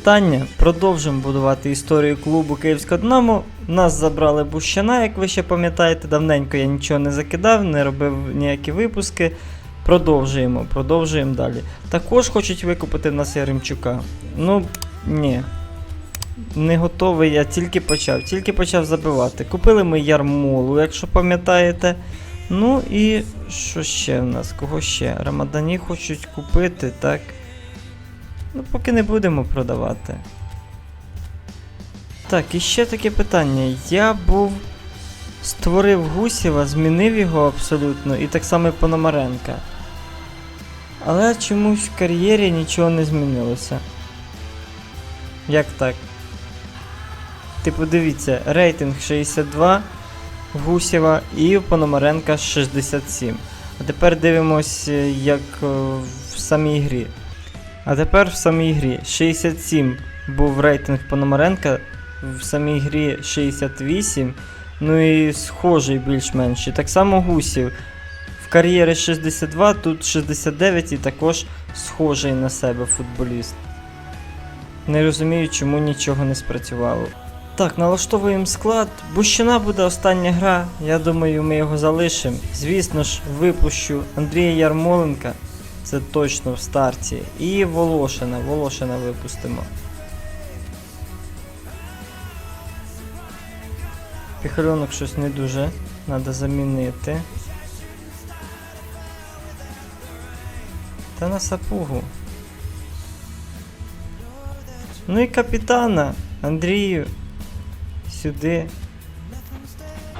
вітання. Продовжимо будувати історію клубу Київського Динамо. Нас забрали Бущана, як ви ще пам'ятаєте. Давненько я нічого не закидав, не робив ніякі випуски. Продовжуємо, продовжуємо далі. Також хочуть викупити нас Яремчука. Ну, ні. Не готовий, я тільки почав, тільки почав забивати. Купили ми ярмолу, якщо пам'ятаєте. Ну і що ще в нас? Кого ще? Рамадані хочуть купити, так? Ну, поки не будемо продавати. Так, і ще таке питання. Я був. Створив Гусєва, змінив його абсолютно, і так само і Пономаренка. Але чомусь в кар'єрі нічого не змінилося. Як так? Типу, дивіться, рейтинг 62 в Гусєва і Пономаренка 67. А тепер дивимось, е, як е, в самій грі. А тепер в самій грі 67 був рейтинг Пономаренка, в самій грі 68. Ну і схожий більш-менш. І так само Гусів. В кар'єрі 62, тут 69 і також схожий на себе футболіст. Не розумію, чому нічого не спрацювало. Так, налаштовуємо склад. Бущина буде остання гра. Я думаю, ми його залишимо. Звісно ж, випущу Андрія Ярмоленка. Це точно в старті. І Волошина. Волошина випустимо. Піхальонок щось не дуже. Треба замінити. Та на сапугу. Ну і капітана Андрію. Сюди.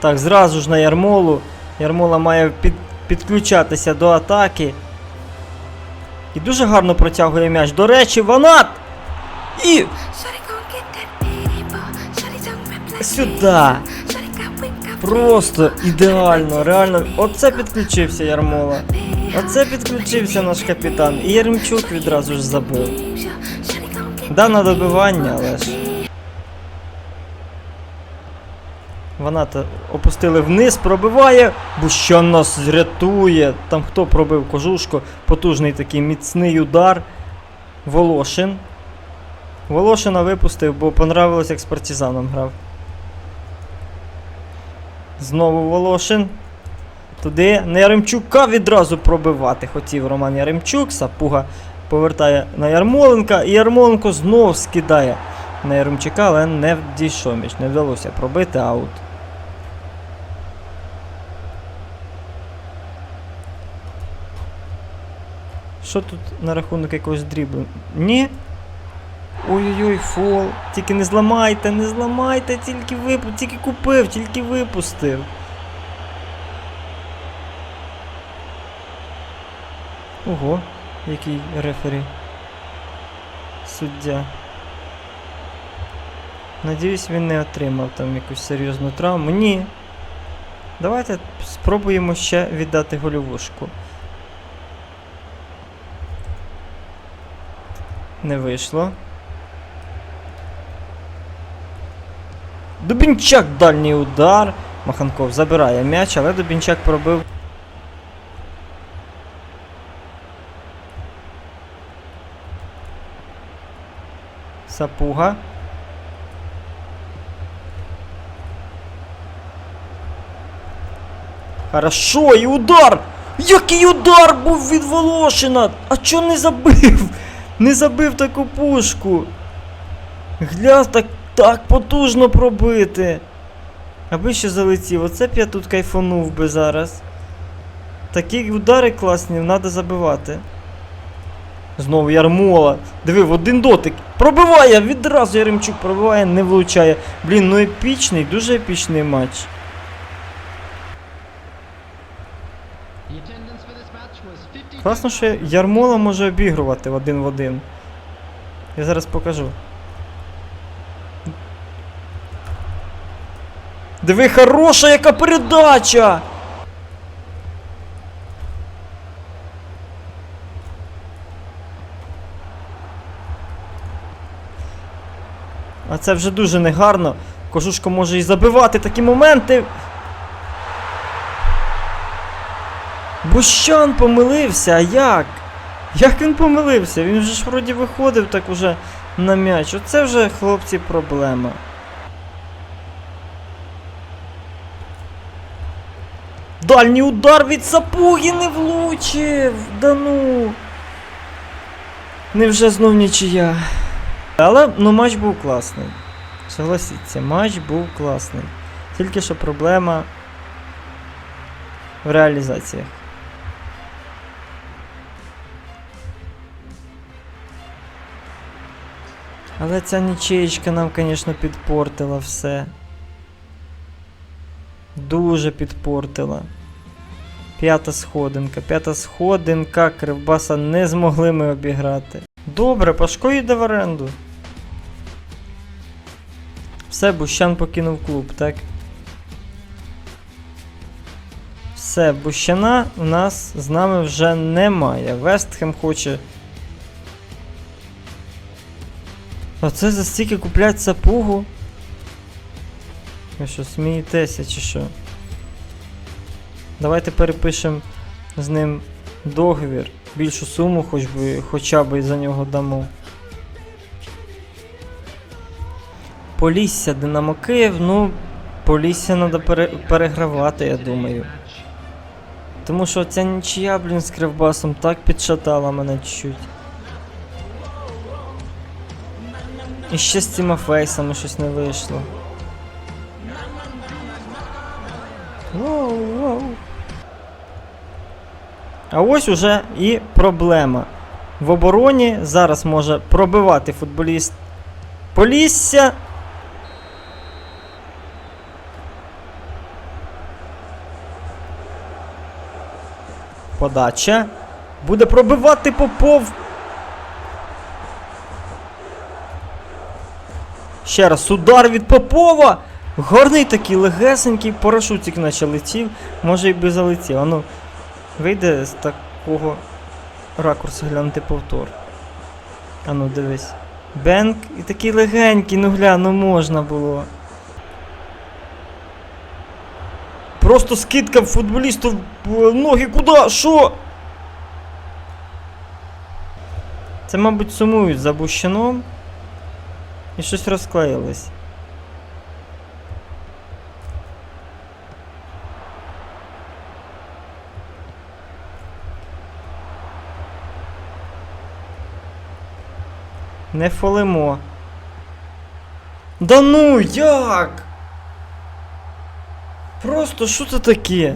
Так, зразу ж на Ярмолу. Ярмола має під, підключатися до атаки. І дуже гарно протягує м'яч. До речі, Ванат! І Сюди. просто ідеально, реально. Оце підключився Ярмола. Оце підключився наш капітан. І Ярмчук відразу ж забив. Да, на добивання, але ж. Ваната опустили вниз, пробиває. Бущан нас рятує. Там хто пробив кожушко? Потужний такий міцний удар. Волошин. Волошина випустив, бо понравилось, як з партизаном грав. Знову Волошин. Туди на Яремчука відразу пробивати хотів Роман Яремчук. Сапуга повертає на Ярмоленка. І Ярмоленко знову скидає на Яремчука, але не дійшов між. Не вдалося пробити аут. Що тут на рахунок якогось дріблу? Ні? Ой-ой-ой, фол. Тільки не зламайте, не зламайте, тільки випу... тільки купив, тільки випустив. Ого, який рефері. Суддя. Надіюсь, він не отримав там якусь серйозну травму. Ні. Давайте спробуємо ще віддати гольовушку. Не вийшло. Дубінчак дальній удар. Маханков забирає м'яч, але Дубінчак пробив. Сапуга. Хорошо, і удар! Який удар був від Волошина! А чо не забив? Не забив таку пушку. Гля, так, так потужно пробити. Аби ще залетів, оце б я тут кайфанув би зараз. Такі удари класні, треба забивати. Знову Ярмола. Диви, в один дотик. Пробиває! Відразу Яремчук пробиває, не влучає. Блін, ну епічний, дуже епічний матч. Класно, що Ярмола може обігрувати один в один. Я зараз покажу. Диви, хороша яка передача! А це вже дуже негарно. Кожушко може і забивати такі моменти. Бущан помилився, а як? Як він помилився? Він вже ж вроді виходив так уже на м'яч. Оце вже, хлопці, проблема. Дальній удар від сапуги не влучив! Да ну. Невже знов нічия. Але ну матч був класний. Согласіться, матч був класний. Тільки що проблема в реалізаціях. Але ця нічеєчка нам, звісно, підпортила все. Дуже підпортила. П'ята сходинка. П'ята сходинка. Кривбаса не змогли ми обіграти. Добре, Пашко йде в оренду. Все, Бущан покинув клуб, так? Все, Бущана у нас з нами вже немає. Вестхем хоче. Оце за стільки куплять сапугу. Ви що, смієтеся чи що? Давайте перепишемо з ним договір. Більшу суму хоч би, хоча б за нього дамо. Полісся Динамо Київ, ну, Полісся треба пере, перегравати, я думаю. Тому що ця нічия, блін, з кривбасом так підшатала мене чуть-чуть. І ще з цими фейсами щось не вийшло. Воу, воу. А ось уже і проблема. В обороні зараз може пробивати футболіст Полісся. Подача. Буде пробивати Попов. Ще раз удар від Попова. Гарний такий легесенький парашутик наче летів. Може і би залетів. Ану, вийде з такого ракурсу глянути повтор. Ану, дивись. Бенк і такий легенький, ну гля, ну можна було. Просто скидка футболісту в ноги куди? Що? Це, мабуть, сумують за Бущаном. І щось розклеїлось. Не фолимо. Да ну як? Просто що це таке?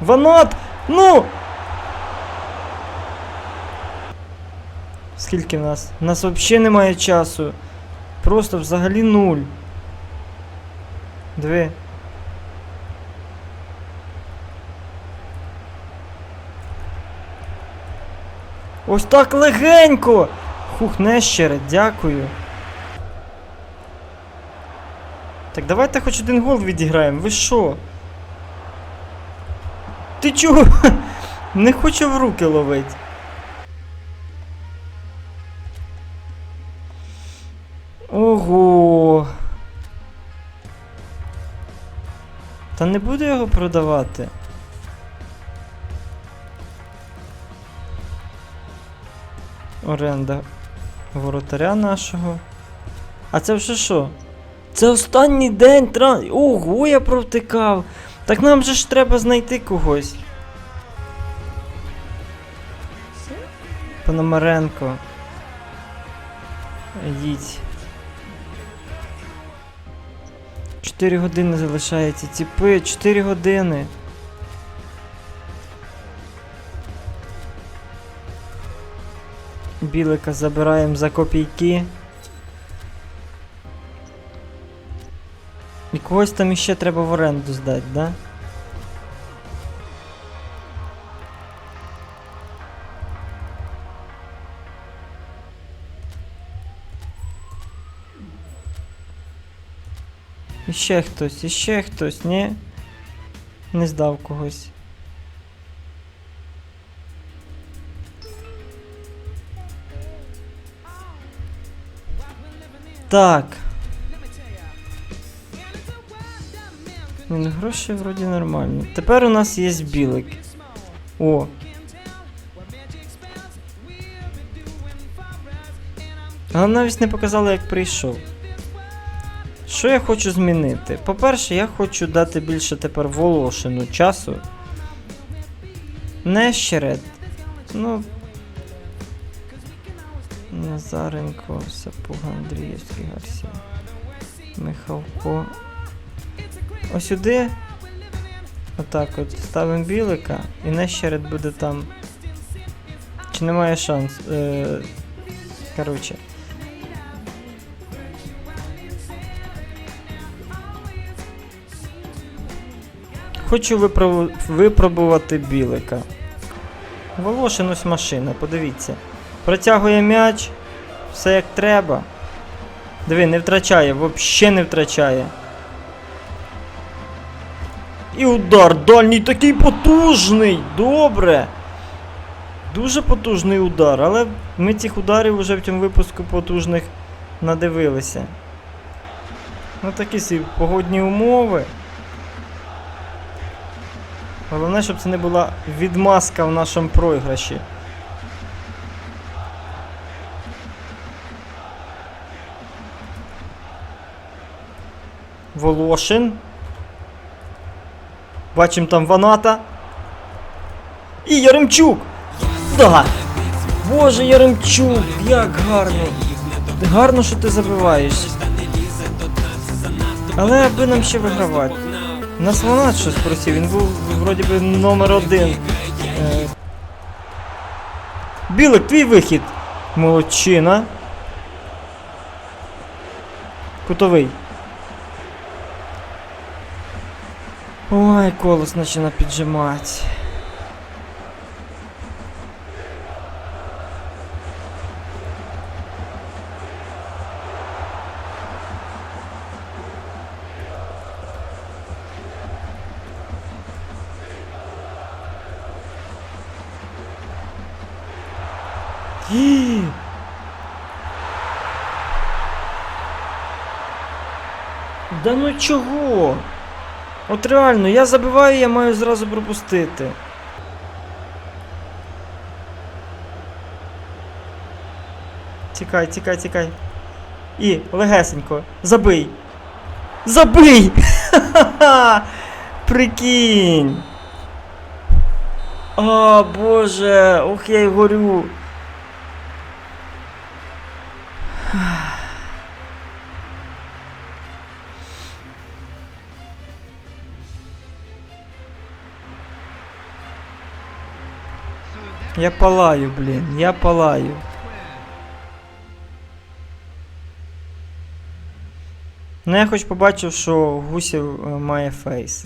Ванат! Ну! Скільки в нас? У нас взагалі немає часу. Просто взагалі нуль. Диви. Ось так легенько! Хух, нещере, дякую. Так давайте хоч один гол відіграємо. Ви що? Ти чого? Не хочу в руки ловить. Та не буду його продавати. Оренда воротаря нашого. А це вже що? Це останній день тран. Ого, я провтикав. Так нам же ж треба знайти когось. Пономаренко. Їдь. 4 години залишається. Ціпи, 4 години. Білика забираємо за копійки. І когось там іще треба в оренду здати, да? Іще хтось, іще хтось, ні? Не здав когось. Так. Ну, гроші вроді нормальні. Тепер у нас є білик. О. Але навіть не показали, як прийшов. Що я хочу змінити? По-перше, я хочу дати більше тепер Волошину часу. Нещеред. Ну. Назаренко, Сапуга, Андріївський, Гарсія. Михалко. Ось сюди. Отак от ставимо білика і нещеред буде там. Чи немає шанс? Е, коротше. Хочу випробувати білика. Волошин ось машина, подивіться. Протягує м'яч, все як треба. Диви, не втрачає, взагалі не втрачає. І удар дальній такий потужний! Добре! Дуже потужний удар, але ми цих ударів вже в цьому випуску потужних надивилися. Ну такі сі погодні умови. Головне, щоб це не була відмазка в нашому програші. Волошин. Бачимо там Ваната. І Яремчук! Да! Боже, Яремчук, як гарно! Гарно, що ти забиваєш. Але аби нам ще вигравати. У нас Ванат щось просив, він був вроді би номер один. Е... Білик, твій вихід. Молодчина. Кутовий. Ой, колос починає піджимати. Да ну чого? От реально, я забиваю, я маю зразу пропустити. Тікай, тікай, тікай. І, легесенько, забий. Забий! Ха-ха-ха! Прикинь! О, боже, ох я й горю. Я палаю, блін, я палаю. Ну я хоч побачив, що Гусів е, має фейс.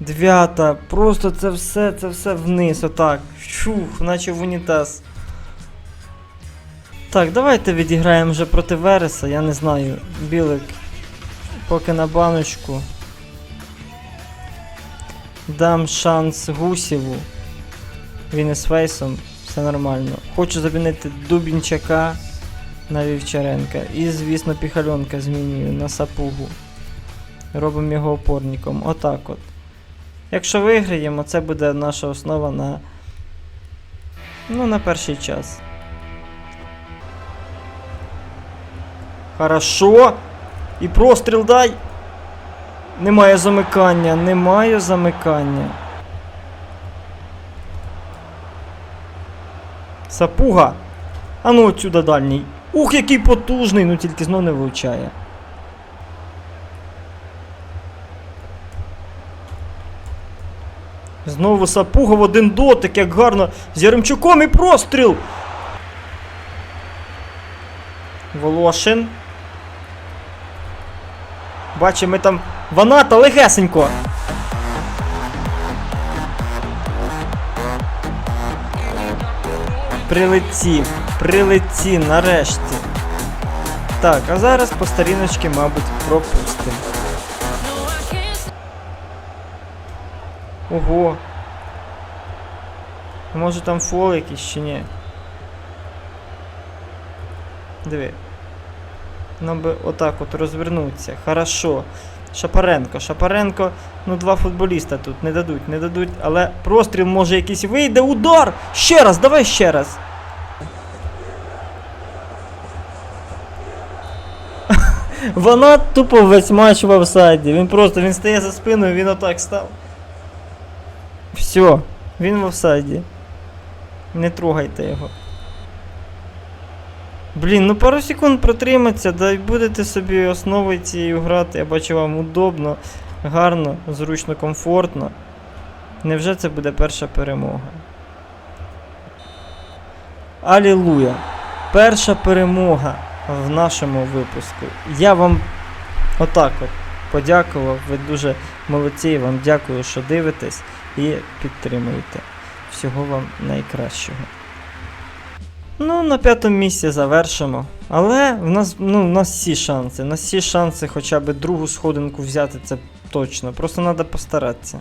Дев'ята, просто це все, це все вниз, отак. Чух, наче в унітаз. Так, давайте відіграємо вже проти Вереса, я не знаю. Білик. Поки на баночку. Дам шанс Гусєву. Він із фейсом, все нормально. Хочу замінити Дубінчака на Вівчаренка. І, звісно, Піхальонка змінюю на сапугу. Робимо його опорником. Отак от. Якщо виграємо, це буде наша основа на. Ну, на перший час. Хорошо. І простріл дай. Немає замикання, немає замикання. Сапуга. А ну отсюда дальній. Ух, який потужний, ну тільки знов не влучає. Знову сапуга в один дотик, як гарно. З Яремчуком і простріл. Волошин. Бачимо, ми там Ваната легесенько. Прилетів, прилетів нарешті. Так, а зараз по старіночки, мабуть, пропустимо. Ого. Може там фол якийсь чи ні? Диви. Нам би отак от розвернутися. Хорошо. Шапаренко, Шапаренко, ну два футболіста тут не дадуть, не дадуть, але простріл може якийсь вийде, удар! Ще раз, давай ще раз. Вона тупо весь матч в офсайді. Він просто він стає за спиною, він отак став. Все, він в офсайді. Не трогайте його. Блін, ну пару секунд протриматься, да й будете собі основою цією грати. Я бачу вам удобно, гарно, зручно, комфортно. Невже це буде перша перемога? Алілуя! Перша перемога в нашому випуску. Я вам отак от подякував. Ви дуже молодці. Я вам дякую, що дивитесь і підтримуєте. Всього вам найкращого. Ну, на п'ятому місці завершимо. Але в нас, ну, в нас всі шанси. У нас всі шанси хоча б другу сходинку взяти, це точно. Просто треба постаратися.